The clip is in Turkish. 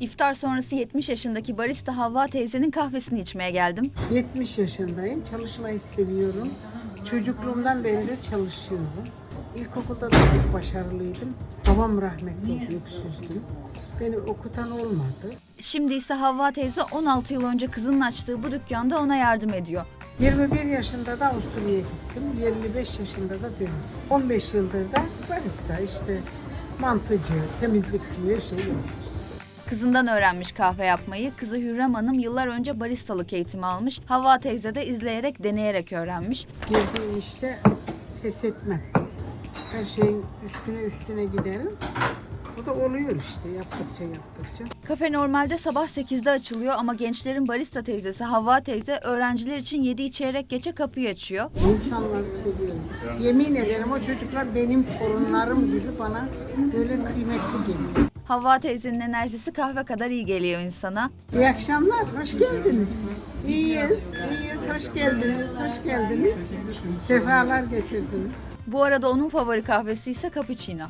İftar sonrası 70 yaşındaki barista Havva teyzenin kahvesini içmeye geldim. 70 yaşındayım. Çalışmayı seviyorum. Çocukluğumdan beri de çalışıyorum. İlkokulda da çok başarılıydım. Babam rahmetli öksüzdü. Beni okutan olmadı. Şimdi ise Havva teyze 16 yıl önce kızının açtığı bu dükkanda ona yardım ediyor. 21 yaşında da Avusturya'ya gittim. 25 yaşında da döndüm. 15 yıldır da barista işte mantıcı, temizlikçi her şey yapıyoruz. Kızından öğrenmiş kahve yapmayı. Kızı Hürrem Hanım yıllar önce baristalık eğitimi almış. Havva teyze de izleyerek, deneyerek öğrenmiş. Girdiğim işte pes etmem. Her şeyin üstüne üstüne giderim. Bu da oluyor işte yaptıkça yaptıkça. Kafe normalde sabah 8'de açılıyor ama gençlerin barista teyzesi Havva teyze öğrenciler için 7 çeyrek geçe kapıyı açıyor. İnsanları seviyorum. Yemin ederim o çocuklar benim torunlarım gibi bana böyle kıymetli geliyor. Havva teyzenin enerjisi kahve kadar iyi geliyor insana. İyi akşamlar, hoş geldiniz. İyiyiz, iyiyiz, hoş geldiniz, hoş geldiniz. Sefalar getirdiniz. Bu arada onun favori kahvesi ise cappuccino.